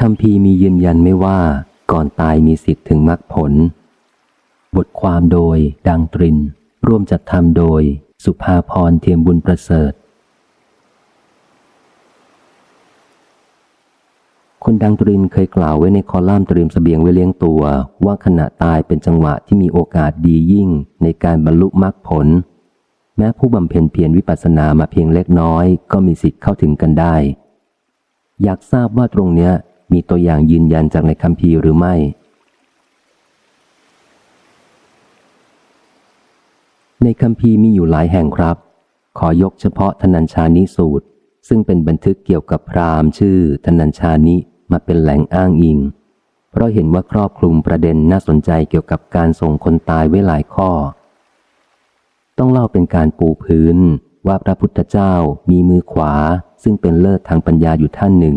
คำพีมียืนยันไม่ว่าก่อนตายมีสิทธิ์ถึงมรรคผล บทความโดยดังตริน ร่วมจัดทำโดยสุภาพรเทียมบุญประเสริฐ คุณดังตรินเคยกล่าวไว้ในคอลัมน์เตรียมสเสบียงไว้เลี้ยงตัว ว่าขณะตายเป็นจังหวะที่มีโอกาสดียิ่งในการบรรลุมรรคผล แม้ผู้บำเพ็ญเพียรวิปัสสนามาเพียงเล็กน้อย ก็มีสิทธิ์เข้าถึงกันได้ อยากทราบว่าตรงเนี้ย มีตัวอย่างยืนยันจากในคัมภีร์หรือไม่ ในคัมภีร์มีอยู่หลายแห่งครับ ขอยกเฉพาะธนัญชานิสูตร ซึ่งเป็นบันทึกเกี่ยวกับพราหมณ์ชื่อธนัญชานิมาเป็นแหล่งอ้างอิง เพราะเห็นว่าครอบคลุมประเด็นน่าสนใจเกี่ยวกับการส่งคนตายไว้หลายข้อ ต้องเล่าเป็นการปูพื้นว่าพระพุทธเจ้ามีมือขวา ซึ่งเป็นเลิศทางปัญญาอยู่ท่านหนึ่ง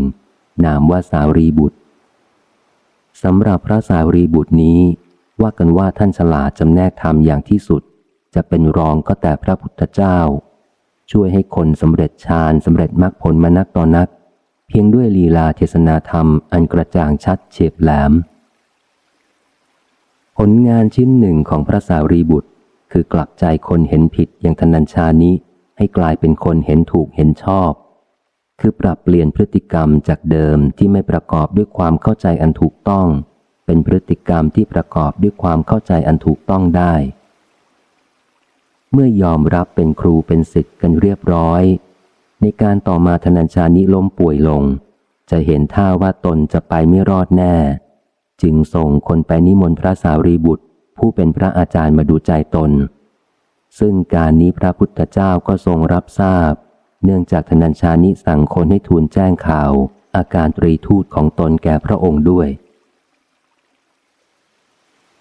นามว่าสารีบุตรสำหรับพระสารีบุตรนี้ ว่ากันว่าท่านฉลาดจำแนกธรรมอย่างที่สุด จะเป็นรองก็แต่พระพุทธเจ้า ช่วยให้คนสำเร็จฌานสำเร็จมรรคผลมานักต่อนัก เพียงด้วยลีลาเทศนาธรรมอันกระจ่างชัดเฉียบแหลม ผลงานชิ้นหนึ่งของพระสารีบุตร คือกลับใจคนเห็นผิดอย่างธนัญชานี้ให้กลายเป็นคนเห็นถูกเห็นชอบ คือปรับเปลี่ยนพฤติกรรมจากเดิมที่ไม่ประกอบด้วยความเข้าใจอันถูกต้อง เป็นพฤติกรรมที่ประกอบด้วยความเข้าใจอันถูกต้องได้ เมื่อยอมรับเป็นครูเป็นศิษย์กันเรียบร้อย ในการต่อมาธนัญชานิล้มป่วยลง จะเห็นท่าว่าตนจะไปไม่รอดแน่ จึงส่งคนไปนิมนต์พระสารีบุตร ผู้เป็นพระอาจารย์มาดูใจตน ซึ่งการนี้พระพุทธเจ้าก็ทรงรับทราบ เนื่องจากธนัญชานิสั่งคนให้ทูลแจ้งข่าว อาการตรีทูตของตนแก่พระองค์ด้วย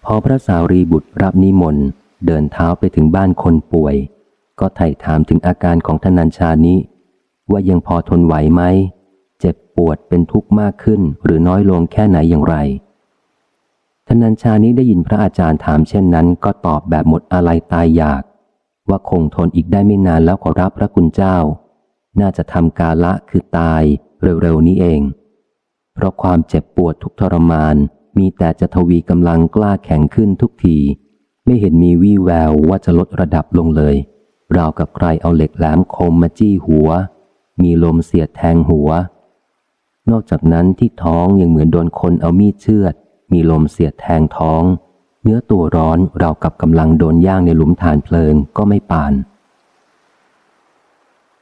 พอพระสารีบุตรรับนิมนต์เดินเท้าไปถึงบ้านคนป่วย ก็ไถ่ถามถึงอาการของธนัญชานิว่ายังพอทนไหวไหม เจ็บปวดเป็นทุกข์มากขึ้นหรือน้อยลงแค่ไหนอย่างไรธนัญชานิได้ยินพระอาจารย์ถามเช่นนั้น ก็ตอบแบบหมดอะไรตายอยาก ว่าคงทนอีกได้ไม่นานแล้วขอรับพระคุณเจ้า น่าจะทำกาละคือตายเร็วๆนี้เอง เพราะความเจ็บปวดทุกทรมาน มีแต่จะทวีกำลังกล้าแข็งขึ้นทุกที ไม่เห็นมีวี่แววว่าจะลดระดับลงเลย ราวกับใครเอาเหล็กแหลมคมมาจี้หัว มีลมเสียดแทงหัว นอกจากนั้นที่ท้องยังเหมือนโดนคนเอามีดเชือด มีลมเสียดแทงท้อง เนื้อตัวร้อนราวกับกำลังโดนย่างในหลุมฐานเพลิงก็ไม่ปาน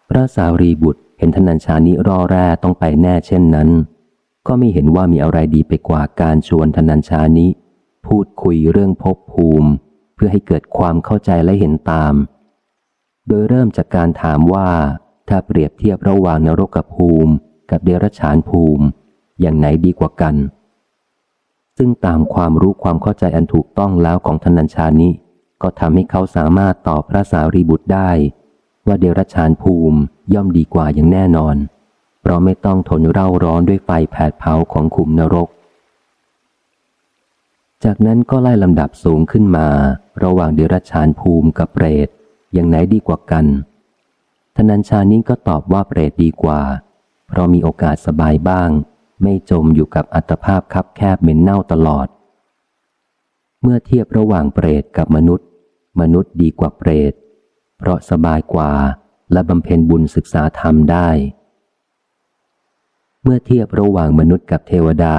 พระสารีบุตรเห็นธนัญชานิรอแร่ต้องไปแน่เช่นนั้น ก็ไม่เห็นว่ามีอะไรดีไปกว่าการชวนธนัญชานิ พูดคุยเรื่องภพภูมิ เพื่อให้เกิดความเข้าใจและเห็นตาม โดยเริ่มจากการถามว่า ถ้าเปรียบเทียบระหว่างนรกภูมิ กับเดรัจฉานภูมิ อย่างไหนดีกว่ากัน ซึ่งตามความรู้ความเข้าใจอันถูกต้องแล้วของธนัญชานิก็ทำให้เขาสามารถตอบพระสารีบุตรได้ ว่าเดรัจฉานภูมิย่อมดีกว่าอย่างแน่นอน เพราะไม่ต้องทนเร่าร้อนด้วยไฟแผดเผาของขุมนรก จากนั้นก็ไล่ลำดับสูงขึ้นมา ระหว่างเดรัจฉานภูมิกับเปรตอย่างไหนดีกว่ากันธนัญชานิก็ตอบว่าเปรตดีกว่า เพราะมีโอกาสสบายบ้าง ไม่จมอยู่กับอัตภาพคับแคบเหม็นเน่าตลอด เมื่อเทียบระหว่างเปรตกับมนุษย์ มนุษย์ดีกว่าเปรต เพราะสบายกว่าและบำเพ็ญบุญศึกษาธรรมได้ เมื่อเทียบระหว่างมนุษย์กับเทวดา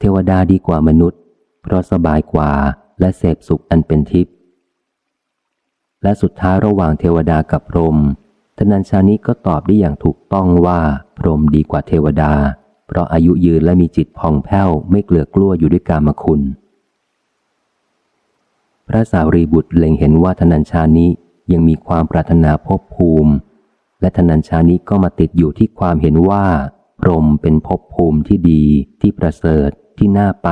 เทวดาดีกว่ามนุษย์ เพราะสบายกว่าและเสพสุขอันเป็นทิพย์และสุดท้ายระหว่างเทวดากับพรหมธนัญชานิก็ตอบได้อย่างถูกต้องว่าพรหมดีกว่าเทวดา เพราะอายุยืนและมีจิตผ่องแผ้วไม่เกลือกลัวอยู่ด้วยกามคุณ พระสารีบุตรเล็งเห็นว่าธนัญชานิ ยังมีความปรารถนาภพภูมิ และธนัญชานิก็มาติดอยู่ที่ความเห็นว่า พรหมเป็นภพภูมิที่ดีที่ประเสริฐที่น่าไป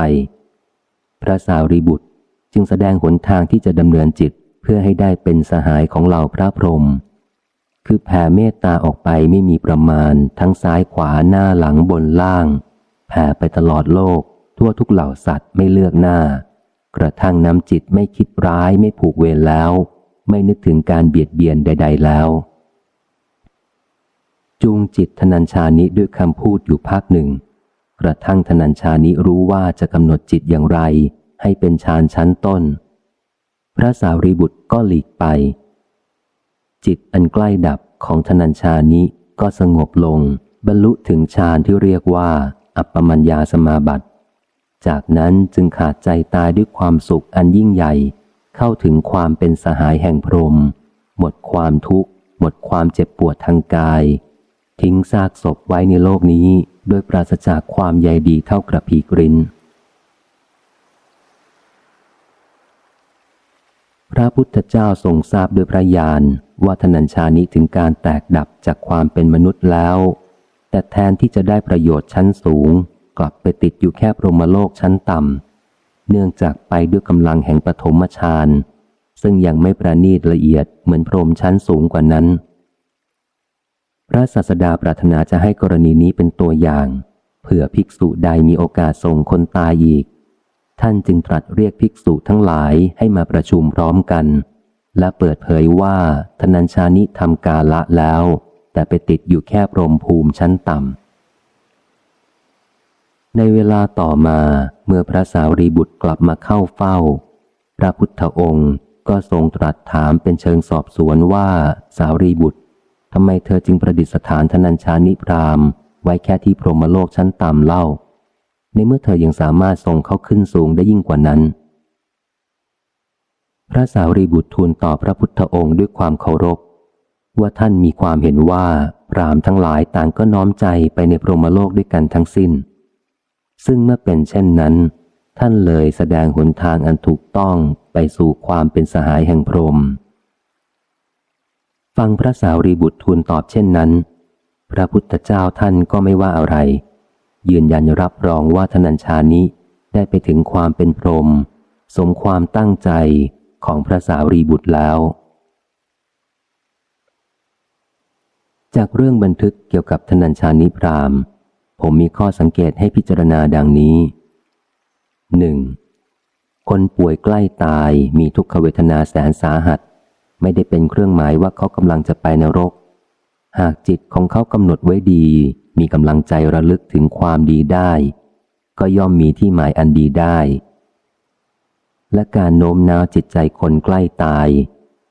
พระสารีบุตรจึงแสดงหนทางที่จะดำเนินจิตเพื่อให้ได้เป็นสหายของเหล่าพระพรหมคือแผ่เมตตาออกไปไม่มีประมาณทั้งซ้ายขวาหน้าหลังบนล่าง แผ่ไปตลอดโลก ทั่วทุกเหล่าสัตว์ไม่เลือกหน้า กระทั่งน้ำจิตไม่คิดร้ายไม่ผูกเวรแล้ว ไม่นึกถึงการเบียดเบียนใด ๆ แล้ว จูงจิตธนัญชานิด้วยคำพูดอยู่พักหนึ่ง กระทั่งธนัญชานิรู้ว่าจะกำหนดจิตอย่างไร ให้เป็นฌานชั้นต้น พระสารีบุตรก็หลีกไป จิตอันใกล้ดับของธนัญชานิก็สงบลง บรรลุถึงฌานที่เรียกว่า อัปปมัญญาสมาบัติ จากนั้นจึงขาดใจตายด้วยความสุขอันยิ่งใหญ่ เข้าถึงความเป็นสหายแห่งพรหมหมดความทุกข์ หมดความเจ็บปวดทางกาย ทิ้งซากศพไว้ในโลกนี้โดยปราศจากความใยดีเท่ากระพีกรินพระพุทธเจ้าทรงทราบด้วยพระญาณว่าธนัญชานิถึงการแตกดับจากความเป็นมนุษย์แล้ว แต่แทนที่จะได้ประโยชน์ชั้นสูง กลับไปติดอยู่แค่พรหมโลกชั้นต่ำ เนื่องจากไปด้วยกำลังแห่งปฐมฌานซึ่งยังไม่ประณีตละเอียดเหมือนพรมชั้นสูงกว่านั้น พระศาสดาปรารถนาจะให้กรณีนี้เป็นตัวอย่าง เผื่อภิกษุใดมีโอกาสส่งคนตายอีก ท่านจึงตรัสเรียกภิกษุทั้งหลายให้มาประชุมพร้อมกัน และเปิดเผยว่าธนัญชานิทำกาละแล้ว แต่ไปติดอยู่แค่พรมภูมิชั้นต่ำ ในเวลาต่อมาเมื่อพระสาวรีบุตรกลับมาเข้าเฝ้า พระพุทธองค์ก็ทรงตรัสถามเป็นเชิงสอบสวนว่าสาวรีบุตรทำไมเธอจึงประดิษฐานธนัญชานิพรามไว้แค่ที่พรหมโลกชั้นต่ำเล่า ในเมื่อเธอยังสามารถทรงเข้าขึ้นสูงได้ยิ่งกว่านั้น พระสาวรีบุตรทูลตอบพระพุทธองค์ด้วยความเคารพ ว่าท่านมีความเห็นว่าพรามทั้งหลายต่างก็น้อมใจไปในพรหมโลกด้วยกันทั้งสิ้น ซึ่งเมื่อเป็นเช่นนั้น ท่านเลยแสดงหนทางอันถูกต้องไปสู่ความเป็นสหายแห่งพรหมฟังพระสาวรีบุตรทูลตอบเช่นนั้น พระพุทธเจ้าท่านก็ไม่ว่าอะไร ยืนยันรับรองว่าธนัญชานิได้ไปถึงความเป็นพรหมสมความตั้งใจของพระสาวรีบุตรแล้ว จากเรื่องบันทึกเกี่ยวกับธนัญชานิพราม ผมมีข้อสังเกตให้พิจารณาดังนี้หนึ่งคนป่วยใกล้ตายมีทุกขเวทนาแสนสาหัส ไม่ได้เป็นเครื่องหมายว่าเขากำลังจะไปนรก หากจิตของเขากำหนดไว้ดี มีกำลังใจระลึกถึงความดีได้ ก็ย่อมมีที่หมายอันดีได้ และการโน้มน้าวจิตใจคนใกล้ตาย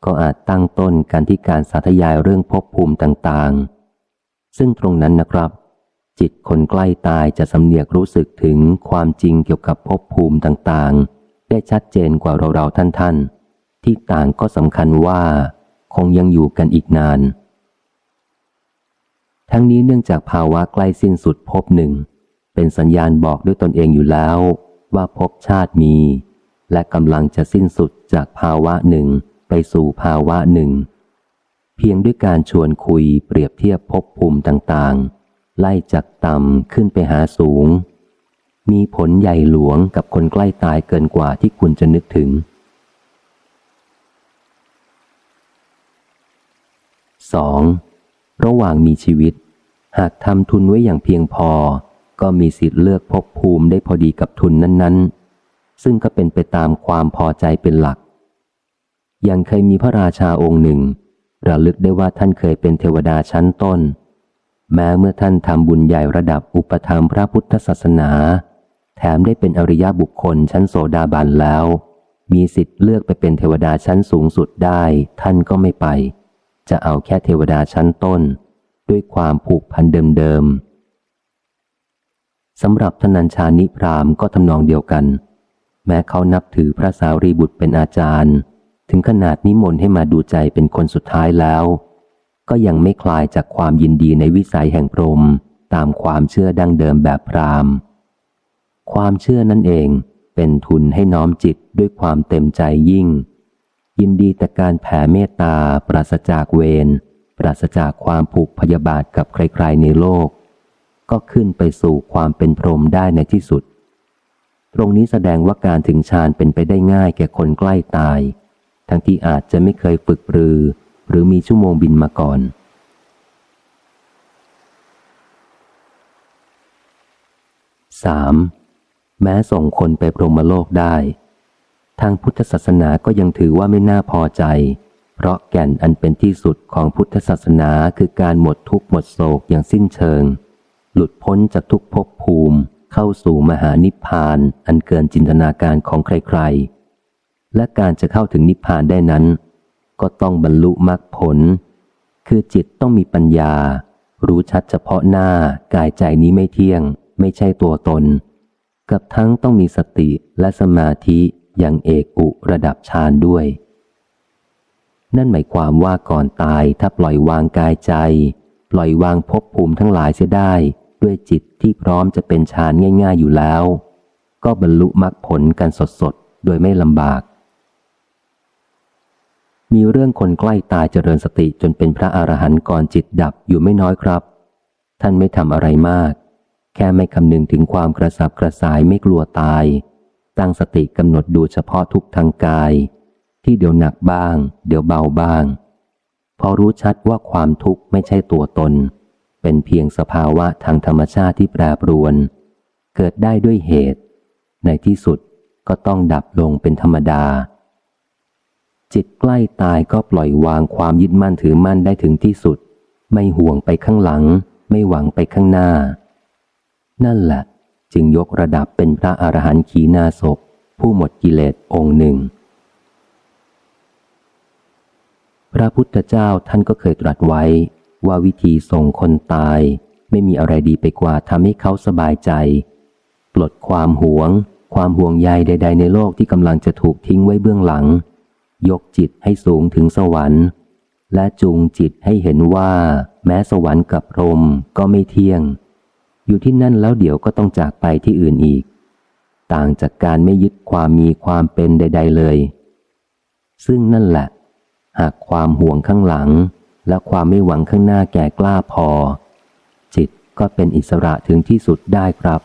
ก็อาจตั้งต้นการที่การสาธยายเรื่องภพภูมิต่างๆ ซึ่งตรงนั้นนะครับ จิตคนใกล้ตายจะสำเนียกรู้สึกถึงความจริงเกี่ยวกับภพภูมิต่างๆ ได้ชัดเจนกว่าเราๆท่านๆ ที่ต่างก็สำคัญว่า คงยังอยู่กันอีกนาน ทั้งนี้เนื่องจากภาวะใกล้สิ้นสุดภพหนึ่ง เป็นสัญญาณบอกด้วยตนเองอยู่แล้ว ว่าภพชาติมี และกำลังจะสิ้นสุดจากภาวะหนึ่งไปสู่ภาวะหนึ่ง เพียงด้วยการชวนคุยเปรียบเทียบภพภูมิต่างๆ ไล่จากต่ำขึ้นไปหาสูง มีผลใหญ่หลวงกับคนใกล้ตายเกินกว่าที่คุณจะนึกถึง 2. ระหว่างมีชีวิต หากทำทุนไว้อย่างเพียงพอ ก็มีสิทธิ์เลือกภพภูมิได้พอดีกับทุนนั้น ๆ ซึ่งก็เป็นไปตามความพอใจเป็นหลักยังเคยมีพระราชาองค์หนึ่ง ระลึกได้ว่าท่านเคยเป็นเทวดาชั้นต้น แม้เมื่อท่านทำบุญใหญ่ระดับอุปธรรมพระพุทธศาสนา แถมได้เป็นอริยบุคคลชั้นโสดาบันแล้ว มีสิทธิ์เลือกไปเป็นเทวดาชั้นสูงสุดได้ ท่านก็ไม่ไป จะเอาแค่เทวดาชั้นต้น ด้วยความผูกพันเดิมๆสำหรับธนัญชานิพรามก็ทำนองเดียวกัน แม้เขานับถือพระสารีบุตรเป็นอาจารย์ ถึงขนาดนิมนต์ให้มาดูใจเป็นคนสุดท้ายแล้ว ก็ยังไม่คลายจากความยินดีในวิสัยแห่งพรหมตามความเชื่อดั้งเดิมแบบพราหมณ์ ความเชื่อนั่นเองเป็นทุนให้น้อมจิตด้วยความเต็มใจยิ่ง ยินดีแต่การแผ่เมตตา ปราศจากเวรปราศจากความผูกพยาบาทกับใครๆในโลก ก็ขึ้นไปสู่ความเป็นพรหมได้ในที่สุด ตรงนี้แสดงว่าการถึงฌานเป็นไปได้ง่ายแก่คนใกล้ตาย ทั้งที่อาจจะไม่เคยฝึกปรือ หรือมีชั่วโมงบินมาก่อน 3. แม้ส่งคนไปพรหมโลกได้ ทางพุทธศาสนาก็ยังถือว่าไม่น่าพอใจ เพราะแก่นอันเป็นที่สุดของพุทธศาสนาคือการหมดทุกข์หมดโศกอย่างสิ้นเชิง หลุดพ้นจากทุกภพภูมิเข้าสู่มหานิพพานอันเกินจินตนาการของใครๆ และการจะเข้าถึงนิพพานได้นั้น ก็ต้องบรรลุมรรคผล คือจิตต้องมีปัญญา รู้ชัดเฉพาะหน้ากายใจนี้ไม่เที่ยง ไม่ใช่ตัวตน กับทั้งต้องมีสติและสมาธิอย่างเอกอุระดับฌานด้วย นั่นหมายความว่าก่อนตายถ้าปล่อยวางกายใจ ปล่อยวางภพภูมิทั้งหลายเสียได้ ด้วยจิตที่พร้อมจะเป็นฌานง่าย ๆอยู่แล้ว ก็บรรลุมรรคผลกันสดๆ โดยไม่ลำบาก มีเรื่องคนใกล้ตายเจริญสติจนเป็นพระอรหันต์ก่อนจิตดับอยู่ไม่น้อยครับ ท่านไม่ทำอะไรมาก แค่ไม่คำนึงถึงความกระสับกระส่ายไม่กลัวตาย ตั้งสติกำหนดดูเฉพาะทุกทางกาย ที่เดี๋ยวหนักบ้าง เดี๋ยวเบาบ้าง พอรู้ชัดว่าความทุกข์ไม่ใช่ตัวตน เป็นเพียงสภาวะทางธรรมชาติที่แปรปรวน เกิดได้ด้วยเหตุ ในที่สุดก็ต้องดับลงเป็นธรรมดา จิตใกล้ตายก็ปล่อยวางความยึดมั่นถือมั่นได้ถึงที่สุด ไม่ห่วงไปข้างหลัง ไม่หวังไปข้างหน้า นั่นแหละ จึงยกระดับเป็นพระอรหันต์ขีณาศพผู้หมดกิเลสองค์หนึ่ง พระพุทธเจ้าท่านก็เคยตรัสไว้ว่าวิธีส่งคนตาย ไม่มีอะไรดีไปกว่าทำให้เขาสบายใจ ปลดความหวง ความห่วงใยใด ๆ ในโลกที่กำลังจะถูกทิ้งไว้เบื้องหลัง ยกจิตให้สูงถึงสวรรค์ และจูงจิตให้เห็นว่า แม้สวรรค์กับพรมก็ไม่เที่ยง อยู่ที่นั่นแล้วเดี๋ยวก็ต้องจากไปที่อื่นอีก ต่างจากการไม่ยึดความมีความเป็นใด ๆเลย ซึ่งนั่นแหละ หากความห่วงข้างหลัง และความไม่หวังข้างหน้าแก่กล้าพอ จิตก็เป็นอิสระถึงที่สุดได้ครับ